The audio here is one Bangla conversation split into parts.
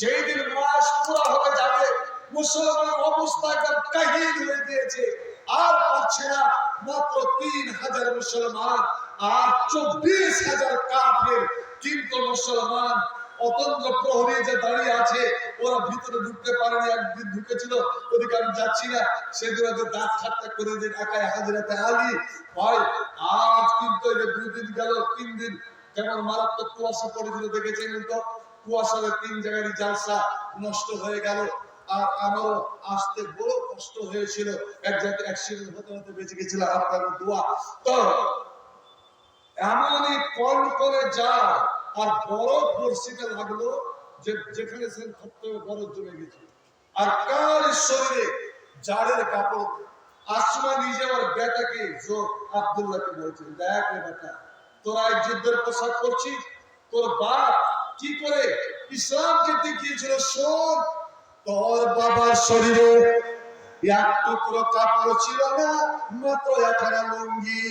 যেই দিন মাস পুরা হয়ে যাবে, মুসলমানের অবস্থা একদম কাহিল হয়ে গিয়েছে। আর পাচ্ছে না মাত্র তিন হাজার মুসলমান আর চব্বিশ হাজার কাফের। কিন্তু মুসলমান অতন্ত্র প্রহরী যে দাঁড়িয়ে আছে, ওরা ভিতরে ঢুকতে পারেনি, একদিন ঢুকেছিল, ওদিকে আমি যাচ্ছি না। সেদিন ওদের দাঁত ঠাট্টা করে দিন, একাই হাজিরাতে আলি। ভাই, আজ কিন্তু দুই গেল, তিন দিন যেমন মারাত্মক কুয়াশা পড়েছিল, দেখেছেন তো? কুয়াশার তিন জায়গায় জালসা নষ্ট হয়ে গেল। আর আমারও আসতে বড় কষ্ট হয়েছিল। এক জায়গায় অ্যাক্সিডেন্ট হতে হতে বেঁচে গেছিল আপনার দোয়া। তো, এমনই কল করে যায় আর বরফ বর্ষিতে লাগল যে যেখানে সে থাকতে বরফ জমে গেছে আর কার শরীরে জাড়ের কাপড়? আসমা নিজে আমার বেটাকে জোর আব্দুল্লাহকে বলছে দেখ রে বেটা, তোরা যুদ্ধের পোশাক করছিস তোর বাপ কি করে? ইসলামকে দেখিয়েছিল, শোন, তোর বাবার শরীরে এক টুকরো কাপড় ছিল না, মাত্র একখানা লুঙ্গি।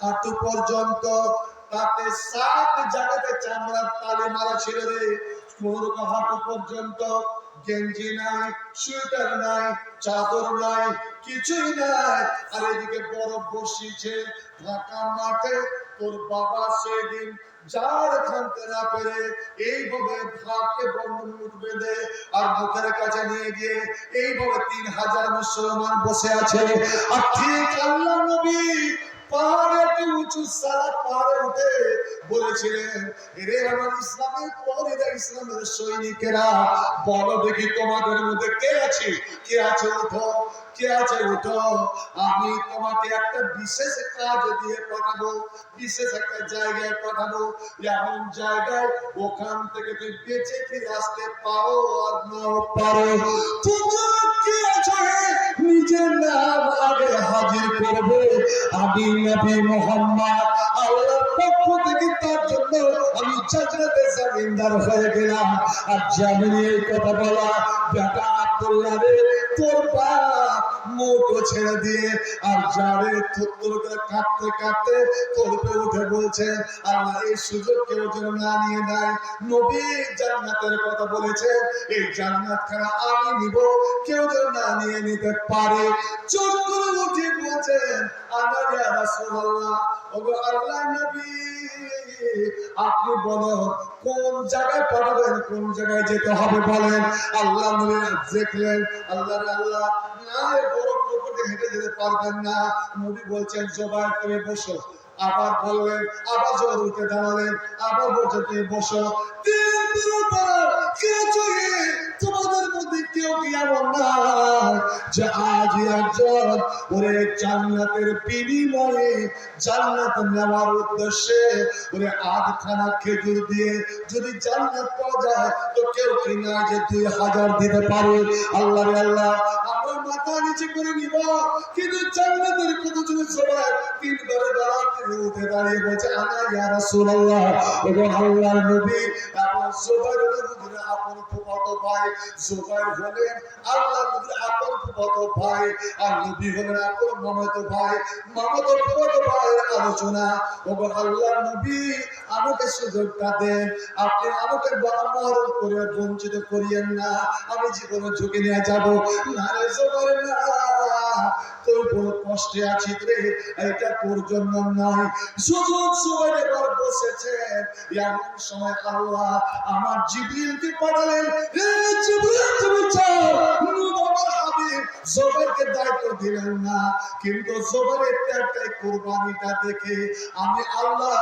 হাঁটু পর্যন্ত তাতে সাত জায়গাতে চামড়ার তালে মারা ছিল রে। কোন হাঁটু পর্যন্ত গেঞ্জি নাই, সোয়েটার নাই, চাদর নাই, কিছুই নাই। আর এদিকে বরফ বসিয়েছে, ঢাকা মাঠে তোর বাবা সেদিন যার থামতে না পেরে এইভাবে ভাবকে বন্ধন মুখ বেঁধে আর মুখের কাছে নিয়ে গিয়ে এইভাবে তিন হাজার মুসলমান বসে আছে। আর ঠিক আল্লাহ নবী পাহাড়ে উঁচু সারা পাহাড়ে উঠে বলেছিলেন রে আমার ইসলামের প্রহরীরা ইসলামের সৈনিকেরা, বলো দেখি তোমাদের মধ্যে কে আছে? কে আছে উঠো কে আছে উঠো আমি তোমাকে একটা বিশেষ কাজ দিয়ে পাঠাবো, বিশেষ একটা জায়গায় পাঠাবো। এমন জায়গায় ওখান থেকে তুই বেঁচে ফিরে আসতে পারো আর নাও পারো। তোমরা কে আছো? নিজের নাম আগে হাজির করবে। আমি নবী মোহাম্মদ আল্লাহর পক্ষ থেকে তার জন্য আমি জান্নাতে জামিনদার হয়ে গেলাম। আর জামিনে এই কথা বলা, বেটা আব্দুল্লাহ রে, তোর বাপ মোটো ছেড়ে দিয়ে আর যারে থুত্তুর করে কাঁপতে কাঁপতে উঠে বলছেন আল্লাহ এই সুযোগ কেউ যেন না নিয়ে নেয়। নবী জান্নাতের কথা বলেছে, এই জান্নাত খানা আমি নিব, কেউ যেন না নিয়ে নিতে পারে। চোখ করে উঠে বলছেন আমার ইয়া রাসূলুল্লাহ, ওগো আল্লাহ নবী আপনি বলেন, কোন জায়গায় পাঠাবেন, কোন জায়গায় যেতে হবে বলেন। আল্লাহ দেখলেন, আল্লাহ আল্লাহ না বড় প্রকৃতি হেঁটে যেতে পারবেন না। নবী বলছেন জবাই তুমি বসো। আবার বললেন, আবার জোর উঠে দাঁড়ালেন আবার বলছে তুমি বসো। তোমাদের মধ্যে কেউ কি এমন না? যে আজ একজন ওরে জান্নাতের বিনিময়ে জান্নাত নেওয়ার উদ্দেশ্যে ওরে আধখানা খেজুর দিয়ে যদি জান্নাত পাওয়া যায়, তো কেউ কি না যে দুই হাজার দিতে পারে? আল্লাহ আল্লাহ মাথা নিচে করে নিব। কিন্তু জান্নাতের কত জন সবাই তিনবারে দাঁড়াতে উঠে দাঁড়িয়ে বলছে আনা ইয়া রাসূলুল্লাহ। এবং আল্লাহর নবী এবং জুবাইর নবীর আপন ফুফাতো ভাই। জুবাইর হলেন আল্লাহর নবীর আপন ফুফাতো ভাই, আর নবী হলেন আপন মামাতো ভাই। মামাতো ফুফাতো ভাইয়ের আলোচনা, এবং আল্লাহর নবী আমাকে সুযোগটা দেন। আপনি আমাকে মরণ করে বঞ্চিত করিয়েন না। আমি জীবনে ঝুঁকি নিয়ে যাব। না রে জোবাইর না। তোর বড় কষ্টে আছি রে এটা তোর জন্য নয়। সুযোগ সময় এবার বসেছে এমন সময় আল্লাহ আমার জিবিলকে পাঠালেন, হে জিবিল তুমি চাও জোবাইরকে দায়িত্ব দিলেন না, কিন্তু জোবাইরের ত্যাগটাই কুরবানিটা দেখে আমি আল্লাহ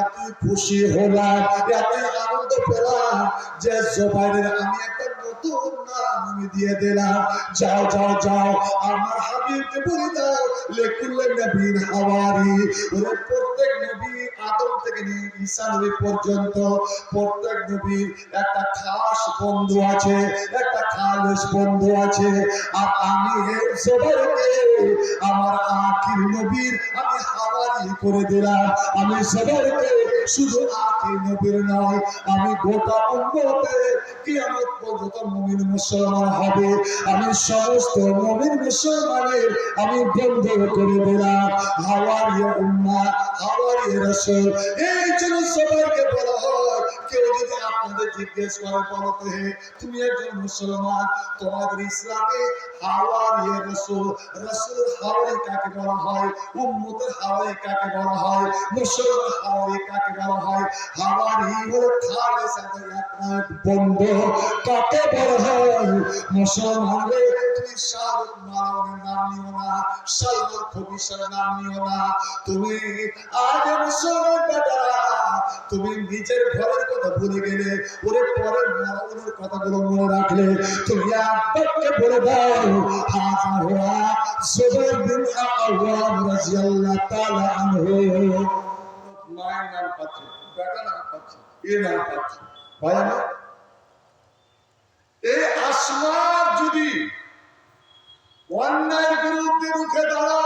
এত খুশি হলাম এত আনন্দ পেলাম যে জোবাইরের আমি একটা নতুন নাম আমি দিয়ে দিলাম। যাও যাও যাও, আমার হাবিবকে বলে দাও, লেকুল্লে নবীর হাওয়ারি। ওরে প্রত্যেক নবী আদম থেকে নিয়ে ঈসা নবী পর্যন্ত প্রত্যেক নবীর একটা খাস বন্ধু আছে, একটা খালেশ বন্ধু আছে। আর আমি সবাইকে আমার আখির নবীর আমি হাওয়ারি করে দিলাম। আমি সবাইকে শুধু আখির নবীর নয়, আমি গোটা কিয়ামত পর্যন্ত মুসলমান হবে। আমি সমস্ত মুমিন মুসলমানের আমি বন্ধ করে দিলাম। হাওয়ারি উম্মা হাওয়ারি এই জন্য সবাইকে বলা আপনাদের জিজ্ঞেস করে বলতে হে, তুমি একজন মুসলমান, তোমাদের ইসলামে হাওয়ারি রাসূল রাসূল হাওয়ারি কাকে বলা হয়, উম্মতের হাওয়ারি কাকে বলা হয় মুসলমান হাওয়ারি কাকে বলা হয় হাওয়ারি হলো খালেসাদের আপনার বন্ধু। কাকে বলা হয় মুসলমান রে তুমি শাহরুখ মারানের নাম নিও না, সালমান নাম নিও না, তুমি আজ মুসলমান তুমি নিজের ঘরের কথা ভুলে গেলে, ওরে পরের মারানের কথাগুলো মনে রাখলে তুমি আব্বাকে বলে দাও, হাজা জুবাইর বিন তাআলা আনহু। মায়ের নাম বেটা নাম এ নাম ভাই আমার এই আসমা যদি অন্যায়ের বিরুদ্ধে রুখে দাঁড়া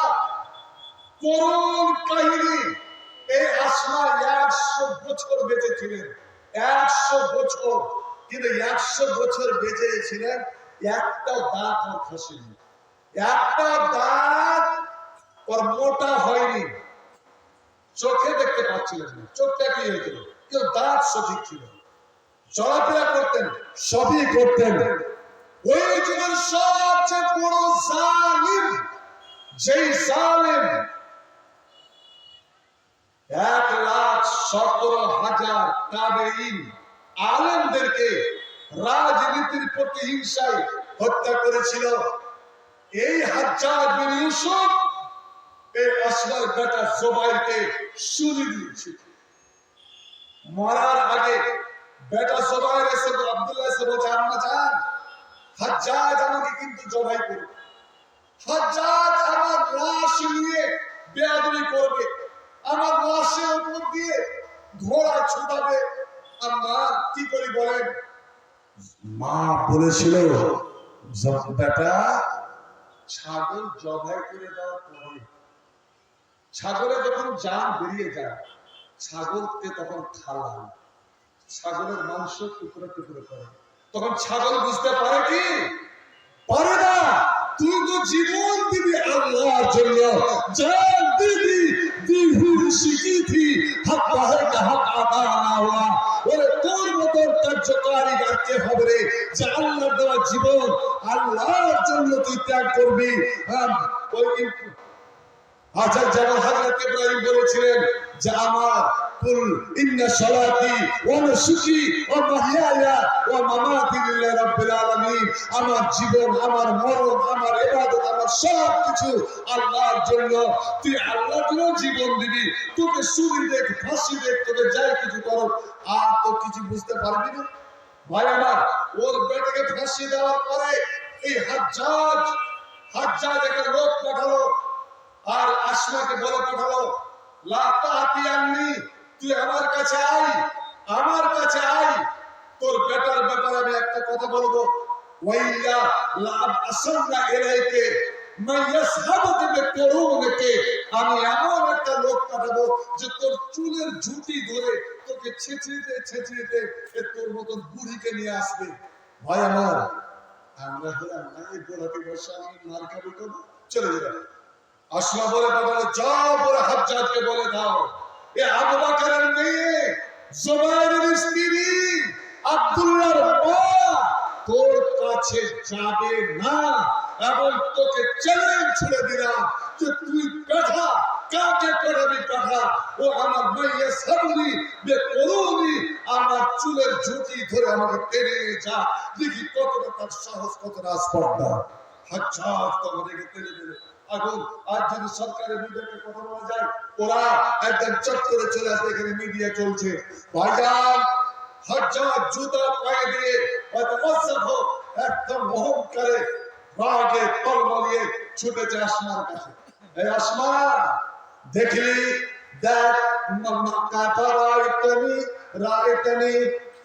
করুণ কাহিনী এই আসমা একশো বছর বেঁচে ছিলেন একশো বছর। কিন্তু একশো বছর বেঁচে ছিলেন একটা দাঁত খসেনি একটা দাঁত ওর মোটা হয়নি। চোখে দেখতে পাচ্ছিলেন না। চোখটা কি হয়েছিল কিন্তু দাঁত সঠিক ছিল। চলাফেরা করতেন, সবই করতেন। ওই যুগের সবচেয়ে বড় জালিম, যেই জালিম এক লাখ সতেরো হাজার তাবেইন আলেমদেরকে রাজনীতির প্রতিহিংসায় হত্যা করেছিল। এই হাজার ইউসুফ এই বেটা মরার আগে বেটা জোবাইর এসে আব্দুল্লাহ এসে বলছে, আম্মা হাজ্জাজ আমাকে কিন্তু জবাই করবে। হাজ্জাজ আমার লাশ নিয়ে বেয়াদবি করবে। আমার লাশের উপর দিয়ে ঘোড়া ছুটাবে। আর মা কি বলেন? মা বলেছিল বেটা, ছাগল জবাই করে দেওয়ার পরে ছাগলে যখন জান বেরিয়ে যায়, ছাগলকে তখন খাওয়ায় ছাগলের মাংস টুকরো টুকরো করে। তখন ছাগল বুঝতে পারে কি? পারে না। তুই তো জীবন দিবি আল্লাহর জন্য। জান আচ্ছা যেমন হযরত ইব্রাহিম বলেছিলেন যে আমার কুল ইন্না সালাতি ওয়া নুসুকি ওয়া ওয়া মামাতি লিল্লাহি রাব্বিল আলামিন। আমার জীবন, আমার মরণ, আমার ইবাদত, আমার সব কিছু আল্লাহর জন্য। তুই আল্লাহর জীবন দিবি। তোকে সুরি দেখ, ফাঁসি দেখ, তোকে যাই কিছু করো আর তো কিছু বুঝতে পারবি না। ভাই আমার, ওর বেটাকে ফাঁসি দেওয়ার পরে এই হাজ্জাজ হাজ্জাজ একটা লোক পাঠালো। আর আসমাকে বলে পাঠালো লা তাতিয়ান্নি তুই আমার কাছে আই আমার কাছে আই তোর বেটার ব্যাপারে আমি একটা কথা বলব। আমি এমন একটা লোক পাঠাবো যে তোর চুলের ধরে তোকে তোর মতন বুড়িকে নিয়ে আসবে। আমার, আমরা মার চলে যাবে। আসমা বলে পাঠালো যাও বলে হাজ্জাজকে বলে দাও। এ আবু বকরের মেয়ে স্ত্রী, আব্দুল্লাহর মা তোর কাছে যাবে না, এবং তোকে চ্যালেঞ্জ ছেড়ে দিলাম যে তুই কাকে ও আমার মাইয়া সাবুনি বে করুনি আমার চুলের ঝুঁটি ধরে আমাকে টেনে যা। দেখি কতটা তার সাহস, কতটা স্পর্ধা। হাজার তোমাদেরকে টেনে দিলে আগুন। আর যদি সরকারের বিরুদ্ধে কথা বলা যায়, ওরা একদম চট করে চলে আসবে, এখানে মিডিয়া চলছে। ভাইজান হাজার জুতা পায়ে দিয়ে হয়তো মৎসব হোক, একদম অহংকারে রাগে তলমলিয়ে ছুটেছে আসমার কাছে। এই আসমা দেখলি, দেখ কাটা রায়তনি রায়তনি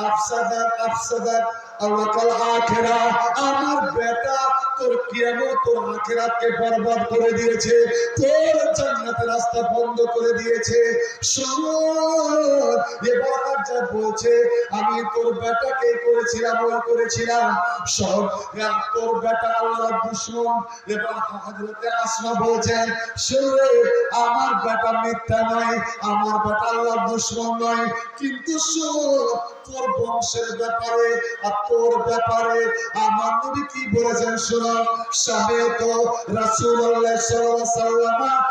আফসাদাত আফসাদাত আল্লাকাল আখিরা আমার বেটা তোর আমি তোর বেটাকে করেছিলাম, ওই করেছিলাম। সব তোর বেটা আল্লাহর দুশ্মন। এবার আসমা বলছেন শুনলে আমার বেটা মিথ্যা নয়, আমার বেটা আল্লাহ দুশ্মন নয়। কিন্তু তোর বংশের ব্যাপারে আর তোর ব্যাপারে আমার নবী কি বলেছেন শোনো? সাহেব রাসূলুল্লাহ সাল্লাল্লাহু আলাইহি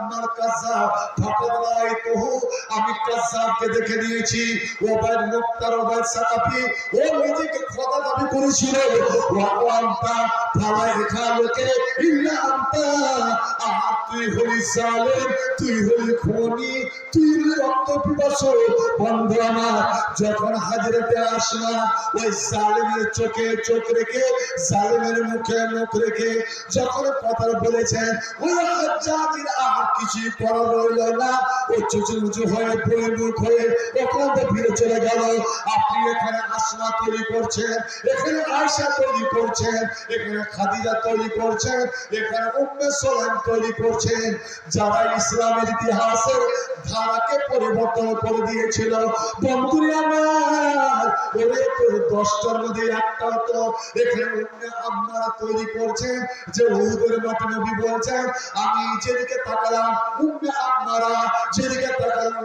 মার কাজা ফাকাদ রাআইতুহু আমি কাজাবকে দেখে নিয়েছি। ও বাইর মুক্তার, ও বাইর সাকাফি। ও নিজেকে খোদা দাবি করেছিল। ওয়া আনতা ফালা ইখালুকে ইল্লা আনতা আর তুই হলি জালেম, তুই হলি খুনি, তুই হলি রক্ত পিপাসু, বন্ধু আমার। যখন হাজরাতে আসনা ওই জালেমের চোখে চোখ রেখে, জালেমের মুখে মুখ রেখে যখন কথা বলেছেন, ওই হাজ্জাজির আর কিছু করা রইল না। ও চুচু হয়ে মুখ হয়ে ওখান ফিরে চলে গেল। আপনি এখানে আসমা তৈরি করছেন, এখানে আয়সা তৈরি করছেন, এখানে খাদিজা তৈরি করছেন, এখানে উম্মে তৈরি করছেন। যারা ইসলামের ইতিহাসের ধারাকে পরিবর্তন করে দিয়েছিল, বন্ধুরা আমার, ওরে তোর দশটার মধ্যে একটা তো এখানে উম্মে আম্মারা তৈরি করছেন যে উহুদের মাটি নবী বলছেন, আমি যেদিকে তাকালাম, উম্মে আম্মারা যেদিকে তাকালাম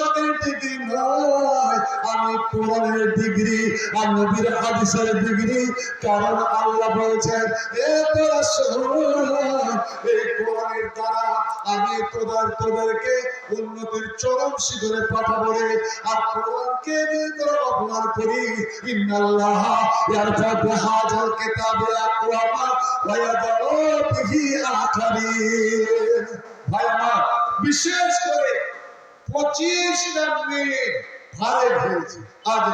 সরকারি ডিগ্রি নয়, আমি কোরআনের ডিগ্রি আর নবীর হাদিসের ডিগ্রি, কারণ আল্লাহ এ তোরা এই কোরআনের দ্বারা আমি তোদের, তোদেরকে উন্নতির চরম শিখরে পাঠাবো রে। আর কোরআনকে তোরা অপমান করি ইন্নাল্লাহ ইয়ারফা বিহাজাল কিতাবে আকওয়ামা ওয়া ইয়াদাউ বিহি ভাই আমার, বিশেষ করে পঁচিশটা মিনিট ভারে হয়েছে আজ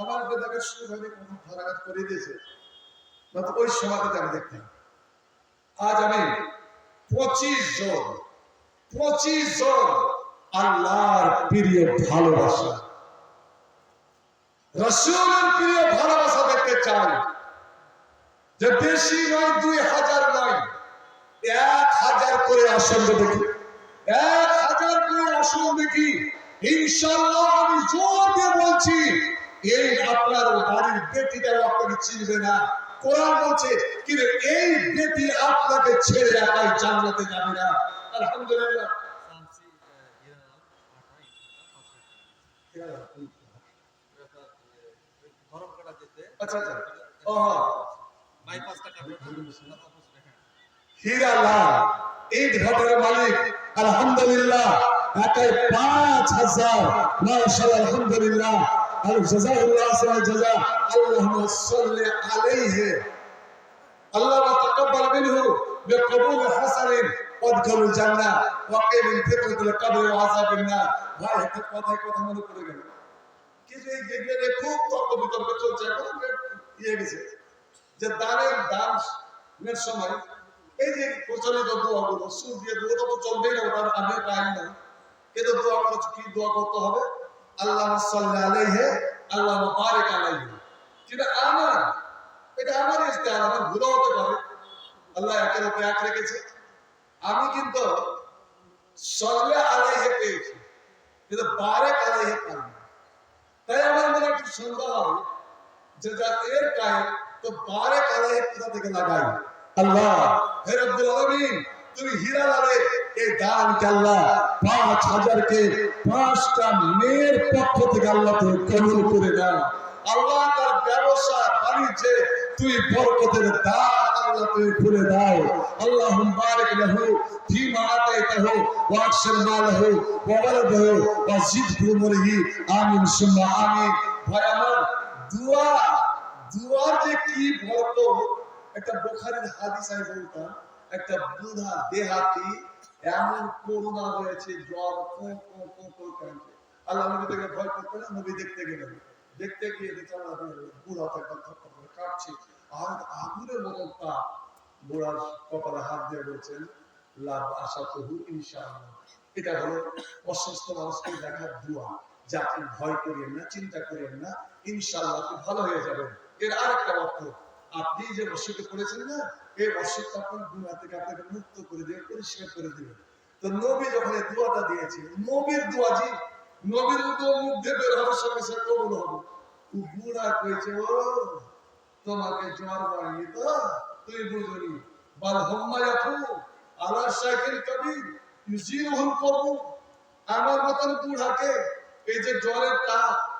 আমার বেদাকে শুরু হবে কোনো ধরাঘাত করে দিয়েছে। ওই সময়টাতে আমি দেখতাম আজ আমি পঁচিশ জন পঁচিশ জন আল্লাহর প্রিয় ভালোবাসা, রসুলের প্রিয় ভালোবাসা দেখতে চাই। যে বেশি নয়, দুই হাজার নয়, এক হাজার করে আসন দেখি। এক হাজার করে আসন দেখি। ইনশাল্লাহ আমি জোর দিয়ে বলছি এই আপনার বাড়ির বেটিটাও আপনাকে চিনবে না। কোরআন বলছে কিন্তু এই বেটি আপনাকে ছেড়ে একাই জান্নাতে যাবে না। আলহামদুলিল্লাহ। আচ্ছা আচ্ছা। ও ঘাটের মালিক আলহামদুলিল্লাহ ঢাকায় পাঁচ হাজার মাশাল আলহামদুলিল্লাহ। আর জাজাহুল্লাহ আসরা জাজা আল্লাহ তাকাব্বাল মিনহু বিকবুল হাসানিন ওয়াদখুল জান্নাহ ওয়াকে মিন ফিতরাতুল কবর ভাই, একটা কথা কথা মনে পড়ে গেল। কি যে খুব ইয়ে দানের দান সময় এই যে প্রচলিত দোয়াগুলো সুর টাইম নাই। কিন্তু দোয়া করছে, কি দোয়া করতে হবে? আল্লাহ আমার, এটা আমার ইস্তেহার হতে পারে। আল্লাহ এক রেখেছে। আমি কিন্তু সল্লে আলাইহে পেয়েছি, কিন্তু বারেক আলাইহে পাইনি তাই আমার মনে একটু সন্দেহ হবে যে যার এর গায়ে তো বারেক আলাইহি কোথা থেকে লাগাই? আল্লাহ। হে রব্বুল আলামিন, তুমি হীরা লালে এই দানকে আল্লাহ? পাঁচ হাজারকে পাঁচটা মেয়ের পক্ষ থেকে আল্লাহ তুমি কবুল করে দাও আল্লাহ তার ব্যবসা, বাণিজ্যে তুই বরকতের দ্বার আল্লাহ তুমি খুলে দাও। আল্লাহ বারিক লাহু, ফিমা আতাইতাহু ওয়াকসির মালাহু, ওয়া ওয়ালাদাহু, ওয়া জিদহু মুরহি আমিন, সুম্মা আমিন। ভাই, আমার দোয়া, দোয়ার যে কি বরকত একটা বুখারীর হাদিস আমি বলতাম, একটা বুধা দেহাতি এমন করুণা হয়েছে জ্বর কো কো কো কো কাঁদছে আল্লাহ নবী ভয় করতে না, নবী দেখতে গেলেন। দেখতে গিয়ে বেচারা বুড়া করে আর আগুনের মতন বুড়ার কপালে হাত দিয়ে বলছেন, লাভ আশা এটা হলো অসুস্থ মানুষকে দেখার দোয়া। যে আপনি ভয় করিয়েন না, চিন্তা করিয়েন না, ইনশাআল্লাহ আপনি ভালো হয়ে যাবেন। এর আরেকটা অর্থ আপনি যে অসুখে পড়েছেন না, এই অসুখটা আপনার গুণা থেকে আপনাকে মুক্ত করে দিয়ে পরিষ্কার করে দিবেন তো নবী যখন এই দোয়াটা দিয়েছে, নবীর দোয়া জি নবীর মুখ দিয়ে বের হওয়ার সঙ্গে সঙ্গে কবুল হবে। বুড়া কয়েছে ও, তোমাকে জ্বর বাড়িয়ে তো? তুই বুঝলি বাল হোম্মায়াফু আলা শাকিল কবির, ইউজিরুহুল কবু আমার মতন বুড়াকে এই যে জ্বরের তাপ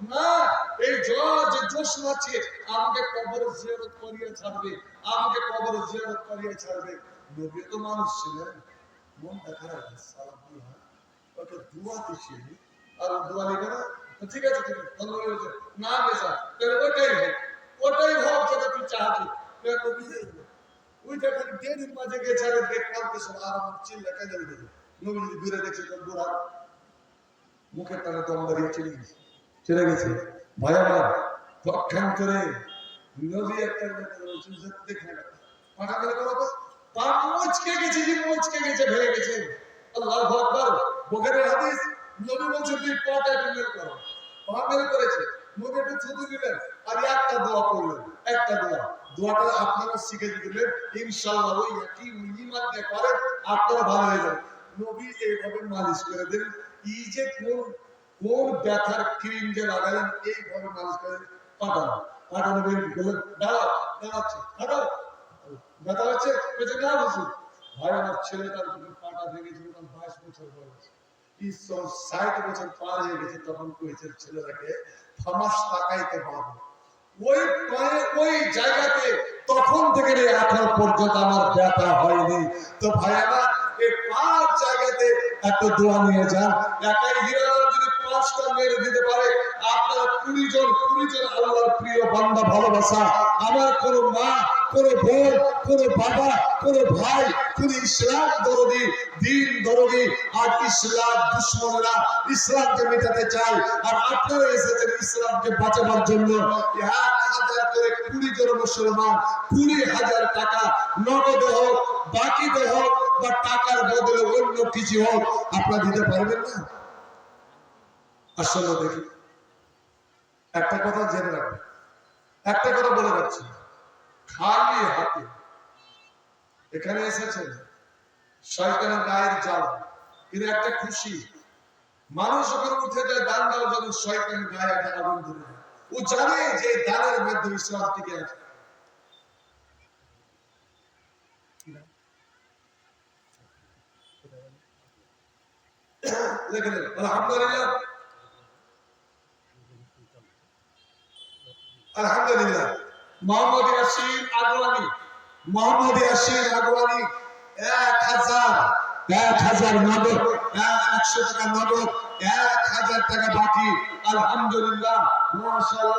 না, এই জ্বর যে মারছে আমাকে জিয়ারত ছাড়বে, আমাকে জিয়ারত ছাড়বে। নবী তো মানুষ ছিলেন, মন দেখা রাখবে সালাম দিয়া আর দোয়া না। ঠিক আছে আছে না তাহলে ওটাই হোক ওটাই হোক যেটা তুই মাঝে গেছে আর কালকে সব চিল্লা কাজে উঠে নবী দূরে দেখছে বুড়া মুখের টানে দম দাঁড়িয়ে চলে গেছে চলে গেছে। করে নবী একটা দেখে গেলে তো, পা মোচকে গেছে যে মোচকে গেছে, ভেঙে গেছে। আল্লাহ হাদিস, নবী তুই পাটা বের করো। পা বের করেছে। একটু দিলেন, আর একটা দোয়া করলেন, একটা দোয়া। দোয়াটা আপনারা শিখে দিলেন ইনশাআল্লাহ ওই একই ইমান দিয়ে করেন আপনারা ভালো হয়ে যাবেন। নবী এইভাবে মালিশ করে দেন এই যে কোন কোন ব্যথার ক্রিম যে লাগালেন এইভাবে করে পাঠানো। পাঠানো বের বললেন, দাঁড়াও দাঁড়াচ্ছে দাঁড়াও ব্যথা হচ্ছে? না বুঝি ভাই, আমার পাটা ভেঙেছিল তখন বাইশ বছর বয়স। ঈশ্বর ষাট বছর পার হয়ে গেছে, তখন কয়েছে ছেলেটাকে ফামাস তাকাইতে পারব ওই পায়ে, ওই জায়গাতে তখন থেকে এখন পর্যন্ত আমার ব্যথা হয়নি। তো ভাই, আমার এই পাঁচ জায়গাতে একটা দোয়া নিয়ে যান। একাই হিরা পাঁচটা দিতে পারে। আপনারা কুড়ি জন কুড়ি জন আল্লাহর প্রিয় বান্দা ভালোবাসা। আমার মা বোন বাবা ভাই, কোন ইসলাম দরদি, দিন দরদি, আর ইসলাম ইসলামকে মেটাতে চায়। আর আপনারা এসেছেন ইসলামকে বাঁচাবার জন্য। এক হাজার করে কুড়ি জন মুসলমান, কুড়ি হাজার টাকা নগদ হোক, বাকিতে হোক, বা টাকার বদলে অন্য কিছু হোক, আপনারা দিতে পারবেন না। আসলে দেখি। একটা কথা জেনে রাখবেন একটা কথা বলে রাখছি। খালি হাতে এখানে এসেছেন শয়তানের গায়ের জাল। কিন্তু একটা খুশি। মানুষ যখন উঠে যায় দান দেওয়ার জন্য শয়তান গায়ে একটা আগুন ধরে ও জানে যে দানের মধ্যে ইসলাম টিকে আছে। দেখে নেন আলহামদুলিল্লাহ। আলহামদুলিল্লাহ। মোহাম্মদ ইয়াসিন আগওয়ানি মোহাম্মদ ইয়াসিন আগওয়ানি এক হাজার এক হাজার নগদ এক একশো টাকা নগদ এক হাজার টাকা বাকি। আলহামদুলিল্লাহ মাশাআল্লাহ।